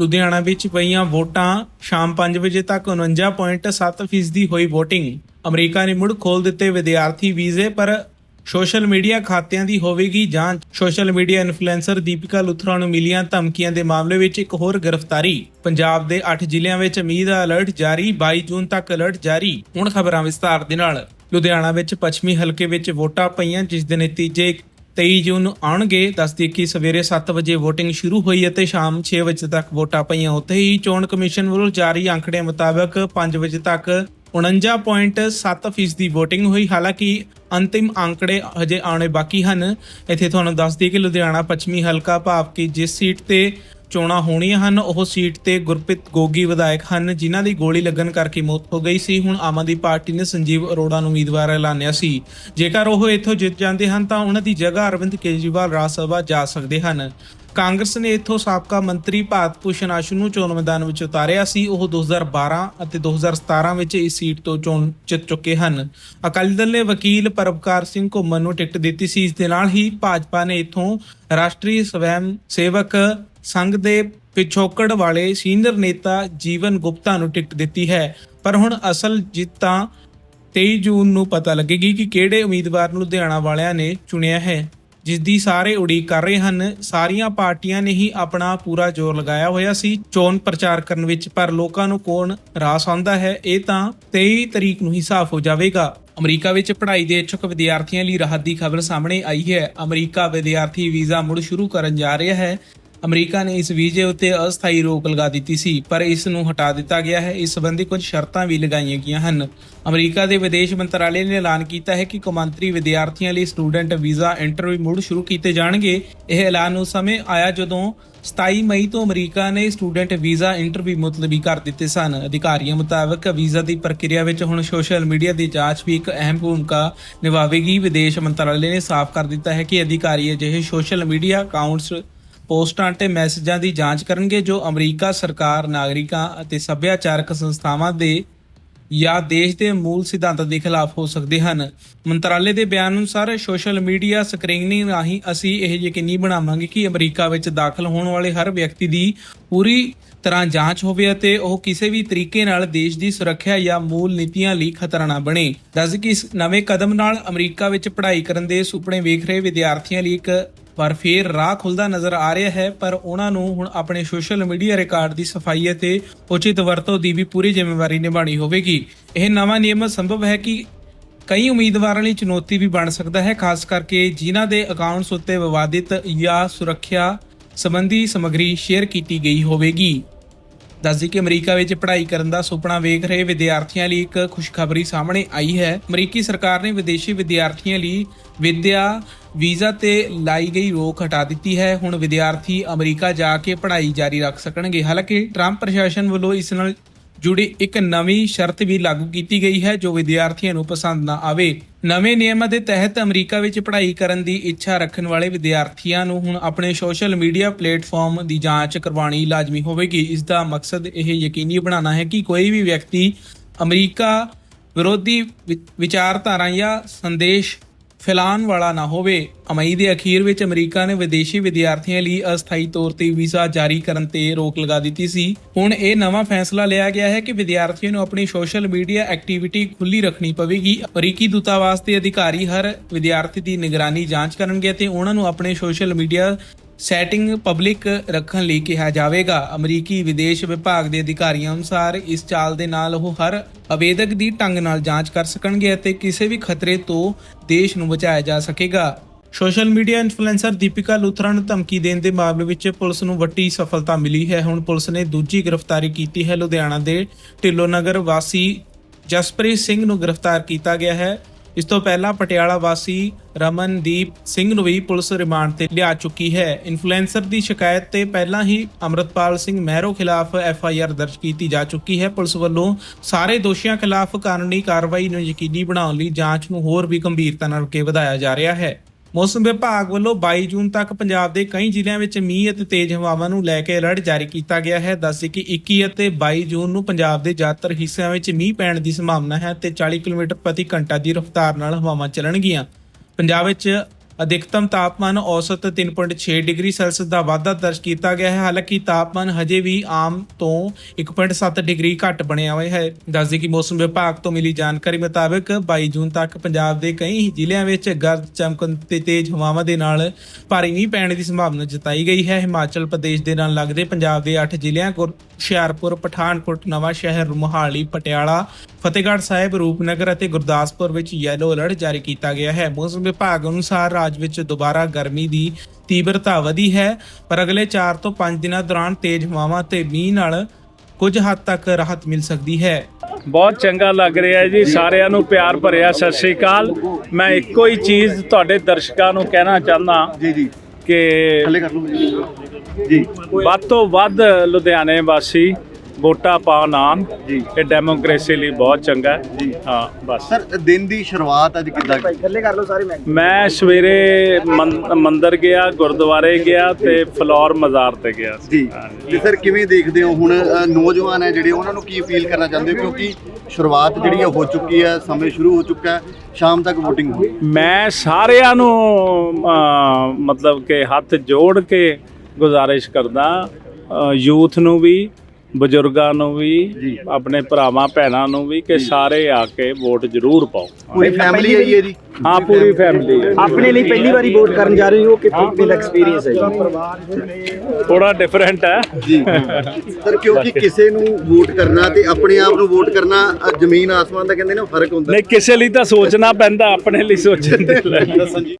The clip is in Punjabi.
ਲੁਧਿਆਣਾ ਵਿੱਚ ਪਈਆਂ ਵੋਟਾਂ ਸ਼ਾਮ 5 ਵਜੇ ਤੱਕ 49.7% ਹੋਈ VOTING ਅਮਰੀਕਾ ਨੇ ਮੁੜ ਖੋਲ ਦਿੱਤੇ ਵਿਦਿਆਰਥੀ ਵੀਜ਼ੇ, ਪਰ ਸੋਸ਼ਲ ਮੀਡੀਆ ਖਾਤਿਆਂ ਦੀ ਹੋਵੇਗੀ ਜਾਂਚ। Social media influencer Deepika Luthra ਨੂੰ ਮਿਲੀਆਂ ਧਮਕੀਆਂ ਦੇ ਮਾਮਲੇ ਵਿੱਚ ਇੱਕ ਹੋਰ ਗ੍ਰਿਫਤਾਰੀ। ਪੰਜਾਬ ਦੇ 8 ਜ਼ਿਲ੍ਹਿਆਂ ਵਿੱਚ ਮੀਂਹ ਅਲਰਟ ਜਾਰੀ 22 ਜੂਨ ਤੱਕ ਅਲਰਟ ਜਾਰੀ। ਹੁਣ ਖਬਰਾਂ ਵਿਸਤਾਰ ਦੇ ਨਾਲ। ਲੁਧਿਆਣਾ ਵਿੱਚ ਪੱਛਮੀ ਹਲਕੇ ਵਿੱਚ ਵੋਟਾਂ ਪਈਆਂ, ਜਿਸ ਦੇ ਨਤੀਜੇ 23 ਜੂਨ ਨੂੰ ਆਉਣਗੇ ਦੱਸਦੀ ਕਿ ਸਵੇਰੇ 7 ਵਜੇ VOTING ਸ਼ੁਰੂ ਹੋਈ ਅਤੇ ਸ਼ਾਮ 6 ਵਜੇ ਤੱਕ ਵੋਟਾਂ ਪਈਆਂ। ਉੱਥੇ ਹੀ ਚੋਣ ਕਮਿਸ਼ਨ ਵੱਲੋਂ ਜਾਰੀ ਅੰਕੜਿਆਂ ਮੁਤਾਬਕ 5 ਵਜੇ ਤੱਕ 49.7% ਦੀ VOTING ਹੋਈ। ਹਾਲਾਂਕਿ ਅੰਤਿਮ ਅੰਕੜੇ ਹਜੇ ਆਉਣੇ ਬਾਕੀ ਹਨ। ਇੱਥੇ ਤੁਹਾਨੂੰ ਦੱਸ ਦਈਏ ਕਿ ਲੁਧਿਆਣਾ, ਪੱਛਮੀ ਹਲਕਾ, ਭਾਵ ਕਿ ਜਿਸ ਸੀਟ ਤੇ ਚੋਣਾਂ ਹੋਣੀਆਂ ਹਨ, ਉਹ ਸੀਟ ਤੇ ਗੁਰਪ੍ਰੀਤ ਗੋਗੀ ਵਿਧਾਇਕ ਹਨ, ਜਿਨ੍ਹਾਂ ਦੀ ਗੋਲੀ ਲੱਗਣ ਕਰਕੇ ਮੌਤ ਹੋ ਗਈ ਸੀ। ਹੁਣ ਆਮ ਆਦਮੀ ਪਾਰਟੀ ਨੇ ਸੰਜੀਵ ਅਰੋੜਾ ਨੂੰ ਉਮੀਦਵਾਰ ਐਲਾਨਿਆ ਸੀ। ਜੇਕਰ ਉਹ ਇੱਥੋਂ ਜਿੱਤ ਜਾਂਦੇ ਹਨ, ਤਾਂ ਉਹਨਾਂ ਦੀ ਜਗ੍ਹਾ ਅਰਵਿੰਦ ਕੇਜਰੀਵਾਲ ਰਾਜ ਸਭਾ ਜਾ ਸਕਦੇ ਹਨ। ਕਾਂਗਰਸ ਨੇ ਇੱਥੋਂ ਸਾਬਕਾ ਮੰਤਰੀ ਭਾਰਤ ਭੂਸ਼ਣ ਆਸ਼ੂ ਨੂੰ ਚੋਣ ਮੈਦਾਨ ਵਿੱਚ ਉਤਾਰਿਆ ਸੀ। ਉਹ 2012 ਅਤੇ 2017 ਵਿੱਚ ਇਸ ਸੀਟ ਤੋਂ ਚੋਣ ਜਿੱਤ ਚੁੱਕੇ ਹਨ। ਅਕਾਲੀ ਦਲ ਨੇ ਵਕੀਲ ਪਰਵਕਾਰ ਸਿੰਘ ਘੁੰਮਣ ਨੂੰ ਟਿਕਟ ਦਿੱਤੀ ਸੀ। ਇਸ ਦੇ ਨਾਲ ਹੀ ਭਾਜਪਾ ਨੇ ਇੱਥੋਂ ਰਾਸ਼ਟਰੀ ਸਵੈਮ ਸੇਵਕ ਸੰਘ ਦੇ ਪਿਛੋਕੜ ਵਾਲੇ ਸੀਨੀਅਰ ਨੇਤਾ ਜੀਵਨ ਗੁਪਤਾ ਨੂੰ ਟਿਕਟ ਦਿੱਤੀ ਹੈ। ਪਰ ਹੁਣ ਅਸਲ ਜਿੱਤ ਤਾਂ 23 ਜੂਨ ਨੂੰ ਪਤਾ ਲੱਗੇਗੀ ਕਿ ਕਿਹੜੇ ਉਮੀਦਵਾਰ ਨੂੰ ਲੁਧਿਆਣਾ ਵਾਲਿਆਂ ਨੇ ਚੁਣਿਆ ਹੈ। ਜਿਸ ਦੀ ਸਾਰੇ ਉਡੀਕ ਕਰ ਰਹੇ ਹਨ। ਸਾਰੀਆਂ ਪਾਰਟੀਆਂ ਨੇ ਹੀ ਆਪਣਾ ਪੂਰਾ ਜ਼ੋਰ ਲਗਾਇਆ ਹੋਇਆ ਸੀ। ਚੋਣ ਪ੍ਰਚਾਰ ਕਰਨ ਵਿੱਚ ਪਰ ਲੋਕਾਂ ਨੂੰ ਕੌਣ ਰਾਸ ਆਉਂਦਾ ਹੈ, ਇਹ ਤਾਂ 23 ਤਰੀਕ ਨੂੰ ਹੀ ਸਾਫ਼ ਹੋ ਜਾਵੇਗਾ। ਅਮਰੀਕਾ ਵਿੱਚ ਪੜ੍ਹਾਈ ਦੇ ਇੱਛੁਕ ਵਿਦਿਆਰਥੀਆਂ ਲਈ ਰਾਹਤ ਦੀ ਖਬਰ ਸਾਹਮਣੇ ਆਈ ਹੈ। ਅਮਰੀਕਾ ਵਿਦਿਆਰਥੀ ਵੀਜ਼ਾ ਮੁੜ ਸ਼ੁਰੂ ਕਰਨ ਜਾ ਰਿਹਾ ਹੈ। ਅਮਰੀਕਾ ਨੇ ਇਸ ਵੀਜ਼ੇ ਉੱਤੇ ਅਸਥਾਈ ਰੋਕ ਲਗਾ ਦਿੱਤੀ ਸੀ, ਪਰ ਇਸ ਨੂੰ ਹਟਾ ਦਿੱਤਾ ਗਿਆ ਹੈ। ਇਸ ਸੰਬੰਧੀ ਕੁਝ ਸ਼ਰਤਾਂ ਵੀ ਲਗਾਈਆਂ ਗਈਆਂ ਹਨ। ਅਮਰੀਕਾ ਦੇ ਵਿਦੇਸ਼ ਮੰਤਰਾਲੇ ਨੇ ਐਲਾਨ ਕੀਤਾ ਹੈ ਕਿ ਕੌਮਾਂਤਰੀ ਵਿਦਿਆਰਥੀਆਂ ਲਈ ਸਟੂਡੈਂਟ ਵੀਜ਼ਾ ਇੰਟਰਵਿਊ ਮੁੜ ਸ਼ੁਰੂ ਕੀਤੇ ਜਾਣਗੇ। ਇਹ ਐਲਾਨ ਉਸ ਸਮੇਂ ਆਇਆ ਜਦੋਂ 27 ਮਈ ਤੋਂ ਅਮਰੀਕਾ ਨੇ ਸਟੂਡੈਂਟ ਵੀਜ਼ਾ ਇੰਟਰਵਿਊ ਮੁਲਤਵੀ ਕਰ ਦਿੱਤੇ ਸਨ। ਅਧਿਕਾਰੀਆਂ ਮੁਤਾਬਕ ਵੀਜ਼ਾ ਦੀ ਪ੍ਰਕਿਰਿਆ ਵਿੱਚ ਹੁਣ ਸੋਸ਼ਲ ਮੀਡੀਆ ਦੀ ਜਾਂਚ ਵੀ ਇੱਕ ਅਹਿਮ ਭੂਮਿਕਾ ਨਿਭਾਵੇਗੀ। ਵਿਦੇਸ਼ ਮੰਤਰਾਲੇ ਨੇ ਸਾਫ਼ ਕਰ ਦਿੱਤਾ ਹੈ ਕਿ ਅਧਿਕਾਰੀ ਅਜਿਹੇ ਸੋਸ਼ਲ ਮੀਡੀਆ ਅਕਾਊਂਟਸ ਪੋਸਟਾਂ ਅਤੇ ਮੈਸੇਜਾਂ ਦੀ ਜਾਂਚ ਕਰਨਗੇ ਜੋ ਅਮਰੀਕਾ ਸਰਕਾਰ, ਨਾਗਰਿਕਾਂ ਅਤੇ ਸੱਭਿਆਚਾਰਕ ਸੰਸਥਾਵਾਂ ਦੇ ਜਾਂ ਦੇਸ਼ ਦੇ ਮੂਲ ਸਿਧਾਂਤਾਂ ਦੇ ਖਿਲਾਫ ਹੋ ਸਕਦੇ ਹਨ। ਮੰਤਰਾਲੇ ਦੇ ਬਿਆਨ ਅਨੁਸਾਰ ਸੋਸ਼ਲ ਮੀਡੀਆ ਸਕਰੀਨਿੰਗ ਰਾਹੀਂ ਅਸੀਂ ਇਹ ਯਕੀਨੀ ਬਣਾਵਾਂਗੇ ਕਿ ਅਮਰੀਕਾ ਵਿੱਚ ਦਾਖਲ ਹੋਣ ਵਾਲੇ ਹਰ ਵਿਅਕਤੀ ਦੀ ਪੂਰੀ ਤਰ੍ਹਾਂ ਜਾਂਚ ਹੋਵੇ ਅਤੇ ਉਹ ਕਿਸੇ ਵੀ ਤਰੀਕੇ ਨਾਲ ਦੇਸ਼ ਦੀ ਸੁਰੱਖਿਆ ਜਾਂ ਮੂਲ ਨੀਤੀਆਂ ਲਈ ਖਤਰਾ ਨਾ ਬਣੇ। ਦੱਸ ਕਿ ਇਸ ਨਵੇਂ ਕਦਮ ਨਾਲ ਅਮਰੀਕਾ ਵਿੱਚ ਪੜ੍ਹਾਈ ਕਰਨ ਦੇ ਸੁਪਨੇ ਵੇਖ ਰਹੇ ਵਿਦਿਆਰਥੀਆਂ ਲਈ ਇੱਕ ਪਰ ਫੇਰ ਰਾਹ ਖੁੱਲਦਾ ਨਜ਼ਰ ਆ ਰਿਹਾ ਹੈ, ਪਰ ਉਹਨਾਂ ਨੂੰ ਹੁਣ ਆਪਣੇ ਸੋਸ਼ਲ ਮੀਡੀਆ ਰਿਕਾਰਡ ਦੀ ਸਫ਼ਾਈ ਅਤੇ ਉਚਿਤ ਵਰਤੋਂ ਦੀ ਵੀ ਪੂਰੀ ਜ਼ਿੰਮੇਵਾਰੀ ਨਿਭਾਉਣੀ ਹੋਵੇਗੀ। ਇਹ ਨਵਾਂ ਨਿਯਮ ਸੰਭਵ ਹੈ ਕਿ ਕਈ ਉਮੀਦਵਾਰਾਂ ਲਈ ਚੁਣੌਤੀ ਵੀ ਬਣ ਸਕਦਾ ਹੈ, ਖਾਸ ਕਰਕੇ ਜਿਨ੍ਹਾਂ ਦੇ ਅਕਾਊਂਟਸ ਉੱਤੇ ਵਿਵਾਦਿਤ ਜਾਂ ਸੁਰੱਖਿਆ ਸੰਬੰਧੀ ਸਮੱਗਰੀ ਸ਼ੇਅਰ ਕੀਤੀ ਗਈ ਹੋਵੇਗੀ। ਦੱਸਦੀ ਕਿ ਅਮਰੀਕਾ ਵਿੱਚ ਪੜ੍ਹਾਈ ਕਰਨ ਦਾ ਸੁਪਨਾ ਵੇਖ ਰਹੇ ਵਿਦਿਆਰਥੀਆਂ ਲਈ ਇੱਕ ਖੁਸ਼ਖਬਰੀ ਸਾਹਮਣੇ ਆਈ ਹੈ। ਅਮਰੀਕੀ ਸਰਕਾਰ ਨੇ ਵਿਦੇਸ਼ੀ ਵਿਦਿਆਰਥੀਆਂ ਲਈ ਵਿਦਿਆ ਵੀਜ਼ਾ ਤੇ ਲਾਈ ਗਈ ਰੋਕ ਹਟਾ ਦਿੱਤੀ ਹੈ। ਹੁਣ ਵਿਦਿਆਰਥੀ ਅਮਰੀਕਾ ਜਾ ਕੇ ਪੜ੍ਹਾਈ ਜਾਰੀ ਰੱਖ ਸਕਣਗੇ। ਹਾਲਾਂਕਿ ਟਰੰਪ ਪ੍ਰਸ਼ਾਸਨ ਵੱਲੋਂ ਇਸ ਨਾਲ ਜੁੜੀ ਇੱਕ ਨਵੀਂ ਸ਼ਰਤ ਵੀ ਲਾਗੂ ਕੀਤੀ ਗਈ ਹੈ, ਜੋ ਵਿਦਿਆਰਥੀਆਂ ਨੂੰ ਪਸੰਦ ਨਾ ਆਵੇ। ਨਵੇਂ ਨਿਯਮਾਂ ਦੇ ਤਹਿਤ ਅਮਰੀਕਾ ਵਿੱਚ ਪੜ੍ਹਾਈ ਕਰਨ ਦੀ ਇੱਛਾ ਰੱਖਣ ਵਾਲੇ ਵਿਦਿਆਰਥੀਆਂ ਨੂੰ ਹੁਣ ਆਪਣੇ ਸੋਸ਼ਲ ਮੀਡੀਆ ਪਲੇਟਫਾਰਮ ਦੀ ਜਾਂਚ ਕਰਵਾਉਣੀ ਲਾਜ਼ਮੀ ਹੋਵੇਗੀ। ਇਸ ਦਾ ਮਕਸਦ ਇਹ ਯਕੀਨੀ ਬਣਾਉਣਾ ਹੈ ਕਿ ਕੋਈ ਵੀ ਵਿਅਕਤੀ ਅਮਰੀਕਾ ਵਿਰੋਧੀ ਵਿ- ਵਿਚਾਰਧਾਰਾ ਜਾਂ ਸੰਦੇਸ਼ ਫੈਲਾਉਣ ਵਾਲਾ ਨਾ ਹੋਵੇ। ਮਈ ਦੇ ਅਖੀਰ ਵਿੱਚ ਅਮਰੀਕਾ ਨੇ ਵਿਦੇਸ਼ੀ ਵਿਦਿਆਰਥੀਆਂ ਲਈ ਅਸਥਾਈ ਤੌਰ ਤੇ ਵੀਜ਼ਾ ਜਾਰੀ ਕਰਨ ਤੇ ਰੋਕ ਲਗਾ ਦਿੱਤੀ ਸੀ। ਹੁਣ ਇਹ ਨਵਾਂ ਫੈਸਲਾ ਲਿਆ ਗਿਆ ਹੈ ਕਿ ਵਿਦਿਆਰਥੀਆਂ ਨੂੰ ਆਪਣੀ ਸੋਸ਼ਲ ਮੀਡੀਆ ਐਕਟੀਵਿਟੀ ਖੁੱਲੀ ਰੱਖਣੀ ਪਵੇਗੀ। ਅਮਰੀਕੀ ਦੂਤਾਵਾਸ ਦੇ ਅਧਿਕਾਰੀ ਹਰ ਵਿਦਿਆਰਥੀ ਦੀ ਨਿਗਰਾਨੀ ਜਾਂਚ ਕਰਨਗੇ ਤੇ ਉਹਨਾਂ ਨੂੰ ਆਪਣੇ ਸੋਸ਼ਲ ਮੀਡੀਆ ਸੈਟਿੰਗ ਪਬਲਿਕ ਰੱਖਣ ਲਈ ਕਿਹਾ ਜਾਵੇਗਾ। ਅਮਰੀਕੀ ਵਿਦੇਸ਼ ਵਿਭਾਗ ਦੇ ਅਧਿਕਾਰੀਆਂ ਅਨੁਸਾਰ ਇਸ ਚਾਲ ਦੇ ਨਾਲ ਉਹ ਹਰ ਆਵੇਦਕ ਦੀ ਢੰਗ ਨਾਲ ਜਾਂਚ ਕਰ ਸਕਣਗੇ ਅਤੇ ਕਿਸੇ ਵੀ ਖਤਰੇ ਤੋਂ ਦੇਸ਼ ਨੂੰ ਬਚਾਇਆ ਜਾ ਸਕੇਗਾ। Social media influencer Deepika Luthra ਨੂੰ ਧਮਕੀ ਦੇਣ ਦੇ ਮਾਮਲੇ ਵਿੱਚ ਪੁਲਿਸ ਨੂੰ ਵੱਡੀ ਸਫਲਤਾ ਮਿਲੀ ਹੈ। ਹੁਣ ਪੁਲਿਸ ਨੇ ਦੂਜੀ ਗ੍ਰਿਫਤਾਰੀ ਕੀਤੀ ਹੈ। ਲੁਧਿਆਣਾ ਦੇ ਢਿੱਲੋਂ ਨਗਰ ਵਾਸੀ ਜਸਪ੍ਰੀਤ ਸਿੰਘ ਨੂੰ ਗ੍ਰਿਫਤਾਰ ਕੀਤਾ ਗਿਆ ਹੈ। ਇਸ ਤੋਂ ਪਹਿਲਾਂ ਪਟਿਆਲਾ ਵਾਸੀ ਰਮਨਦੀਪ ਸਿੰਘ ਨੂੰ ਵੀ ਪੁਲਿਸ ਰਿਮਾਂਡ ਤੇ ਲਿਆ ਚੁੱਕੀ ਹੈ। ਇਨਫਲੂਐਂਸਰ ਦੀ ਸ਼ਿਕਾਇਤ ਤੇ ਪਹਿਲਾਂ ਹੀ ਅਮਰਤਪਾਲ ਸਿੰਘ ਮਹਿਰੋ ਖਿਲਾਫ ਐਫ ਆਈ ਆਰ ਦਰਜ ਕੀਤੀ ਜਾ ਚੁੱਕੀ ਹੈ। ਪੁਲਿਸ ਵੱਲੋਂ ਸਾਰੇ ਦੋਸ਼ੀਆਂ ਖਿਲਾਫ ਕਾਨੂੰਨੀ ਕਾਰਵਾਈ ਨੂੰ ਯਕੀਨੀ ਬਣਾਉਣ ਲਈ ਜਾਂਚ ਨੂੰ ਹੋਰ ਵੀ ਗੰਭੀਰਤਾ ਨਾਲ ਅੱਗੇ ਵਧਾਇਆ ਜਾ ਰਿਹਾ ਹੈ। ਮੌਸਮ ਵਿਭਾਗ ਵੱਲੋਂ 22 ਜੂਨ ਤੱਕ ਪੰਜਾਬ ਦੇ ਕਈ ਜ਼ਿਲ੍ਹਿਆਂ ਵਿੱਚ ਮੀਂਹ ਅਤੇ ਤੇਜ਼ ਹਵਾਵਾਂ ਨੂੰ ਲੈ ਕੇ ਅਲਰਟ ਜਾਰੀ ਕੀਤਾ ਗਿਆ ਹੈ। ਦੱਸੇ ਕਿ 21 ਅਤੇ 22 ਜੂਨ ਨੂੰ ਪੰਜਾਬ ਦੇ ਜ਼ਿਆਦਾਤਰ ਹਿੱਸਿਆਂ ਵਿੱਚ ਮੀਂਹ ਪੈਣ ਦੀ ਸੰਭਾਵਨਾ ਹੈ ਤੇ 40 ਕਿਲੋਮੀਟਰ ਪ੍ਰਤੀ ਘੰਟਾ ਦੀ ਰਫ਼ਤਾਰ ਨਾਲ ਹਵਾਵਾਂ ਚੱਲਣਗੀਆਂ। ਪੰਜਾਬ ਵਿੱਚ ਅਧਿਕਤਮ ਤਾਪਮਾਨ ਔਸਤ 3.6 ਡਿਗਰੀ ਸੈਲਸੀਅਸ ਦਾ ਵਾਧਾ ਦਰਜ ਕੀਤਾ ਗਿਆ ਹੈ। ਹਾਲਾਂਕਿ ਤਾਪਮਾਨ ਹਜੇ ਵੀ ਆਮ ਤੋਂ 1.7 ਡਿਗਰੀ ਘੱਟ ਬਣਿਆ ਹੋਇਆ ਹੈ। ਦੱਸਦੀ ਕਿ ਮੌਸਮ ਵਿਭਾਗ ਤੋਂ ਮਿਲੀ ਜਾਣਕਾਰੀ ਮੁਤਾਬਕ 22 ਜੂਨ ਤੱਕ ਪੰਜਾਬ ਦੇ ਕਈ ਜ਼ਿਲ੍ਹਿਆਂ ਵਿੱਚ ਗਰਜ ਚਮਕਣ ਤੇ ਤੇਜ਼ ਹਵਾਵਾਂ ਦੇ ਨਾਲ ਭਾਰੀ ਮੀਂਹ ਪੈਣ ਦੀ ਸੰਭਾਵਨਾ ਜਤਾਈ ਗਈ ਹੈ। ਹਿਮਾਚਲ ਪ੍ਰਦੇਸ਼ ਦੇ ਨਾਲ ਲੱਗਦੇ ਪੰਜਾਬ ਦੇ 8 ਜ਼ਿਲ੍ਹਿਆਂ ਗੁਰ ਹੁਸ਼ਿਆਰਪੁਰ, ਪਠਾਨਕੋਟ ਨਵਾਂ ਸ਼ਹਿਰ ਮੋਹਾਲੀ, ਪਟਿਆਲਾ ਫਤਿਹਗੜ੍ਹ ਸਾਹਿਬ ਰੂਪਨਗਰ ਅਤੇ ਗੁਰਦਾਸਪੁਰ ਵਿੱਚ ਯੈਲੋ ਅਲਰਟ ਜਾਰੀ ਕੀਤਾ ਗਿਆ ਹੈ। ਮੌਸਮ ਵਿਭਾਗ ਅਨੁਸਾਰ ਰਾਜ ਵਿੱਚ ਦੁਬਾਰਾ ਗਰਮੀ ਦੀ ਤੀਬਰਤਾ ਵਧੀ ਹੈ ਪਰ ਅਗਲੇ 4 ਤੋਂ 5 ਦਿਨਾਂ ਦੌਰਾਨ ਤੇਜ਼ ਹਵਾਵਾਂ ਤੇ ਮੀਂਹ ਨਾਲ ਕੁਝ ਹੱਦ ਤੱਕ ਰਾਹਤ ਮਿਲ ਸਕਦੀ ਹੈ। ਬਹੁਤ ਚੰਗਾ ਲੱਗ ਰਿਹਾ ਹੈ ਜੀ ਸਾਰਿਆਂ ਨੂੰ ਪਿਆਰ ਭਰਿਆ। ਸਤਿ ਸ੍ਰੀ ਅਕਾਲ। ਮੈਂ ਇੱਕੋ ਹੀ ਚੀਜ਼ ਤੁਹਾਡੇ ਦਰਸ਼ਕਾਂ ਨੂੰ ਕਹਿਣਾ ਚਾਹੁੰਦਾ ਜੀ ਜੀ। ਕਿ ਥੱਲੇ ਕਰ ਲਓ ਜੀ। ਵੱਧ ਤੋਂ ਵੱਧ ਲੁਧਿਆਣੇ ਵਾਸੀ ਵੋਟਾਂ ਪਾਉਣ ਆਉਣ ਜੀ। ਇਹ ਡੈਮੋਕ੍ਰੇਸੀ ਲਈ ਬਹੁਤ ਚੰਗਾ ਹੈ ਜੀ। ਹਾਂ ਬਸ ਸਰ ਦਿਨ ਦੀ ਸ਼ੁਰੂਆਤ ਅੱਜ ਕਿੱਦਾਂ ਕੀਤੀ? ਮੈਂ ਸਵੇਰੇ ਮੰ- ਮੰਦਿਰ ਗਿਆ ਗੁਰਦੁਆਰੇ ਗਿਆ ਤੇ ਫਲੋਰ ਮਜ਼ਾਰ ਤੇ ਗਿਆ ਸੀ। ਜੀ। ਤੇ ਸਰ ਕਿਵੇਂ ਦੇਖਦੇ ਹੋ ਹੁਣ ਨੌਜਵਾਨ ਹੈ ਜਿਹੜੇ ਉਹਨਾਂ ਨੂੰ ਕੀ ਅਪੀਲ ਕਰਨਾ ਚਾਹੁੰਦੇ ਹੋ ਕਿਉਂਕਿ ਸ਼ੁਰੂਆਤ ਜਿਹੜੀ ਹੈ ਹੋ ਚੁੱਕੀ ਹੈ ਸਮੇਂ ਸ਼ੁਰੂ ਹੋ ਚੁੱਕਾ ਹੈ ਸ਼ਾਮ ਤੱਕ VOTING ਹੋਣੀ ਮੈਂ ਸਾਰਿਆਂ ਨੂੰ ਮਤਲਬ ਕਿ ਹੱਥ ਜੋੜ ਕੇ ਗੁਜ਼ਾਰਿਸ਼ ਕਰਦਾ ਯੂਥ ਨੂੰ ਵੀ ਬਜ਼ੁਰਗਾਂ ਨੂੰ ਵੀ। ਆਪਣੇ ਭਰਾਵਾਂ ਭੈਣਾਂ ਨੂੰ ਵੀ ਕਿ ਸਾਰੇ ਆ ਕੇ ਵੋਟ ਜ਼ਰੂਰ ਪਾਓ। ਪੂਰੀ ਫੈਮਿਲੀ ਆਈ ਹੈ ਜੀ। ਹਾਂ ਪੂਰੀ ਫੈਮਿਲੀ ਆਪਣੇ ਲਈ ਪਹਿਲੀ ਵਾਰੀ ਵੋਟ ਕਰਨ ਜਾ ਰਹੇ ਹੋ ਕਿ ਕਿੰਨਾ ਐਕਸਪੀਰੀਅੰਸ ਹੈ ਜੀ? ਥੋੜਾ ਡਿਫਰੈਂਟ ਹੈ। ਜੀ। ਸਰ ਕਿਉਂਕਿ ਕਿਸੇ ਨੂੰ ਵੋਟ ਕਰਨਾ ਤੇ ਆਪਣੇ ਆਪ ਨੂੰ ਵੋਟ ਕਰਨਾ ਜ਼ਮੀਨ ਆਸਮਾਨ ਦਾ ਕਹਿੰਦੇ ਨੇ ਫ਼ਰਕ ਹੁੰਦਾ। ਨਹੀਂ ਕਿਸੇ ਲਈ ਤਾਂ ਸੋਚਣਾ ਪੈਂਦਾ ਆਪਣੇ ਲਈ ਸੋਚਣ ਦੇ ਲਈ।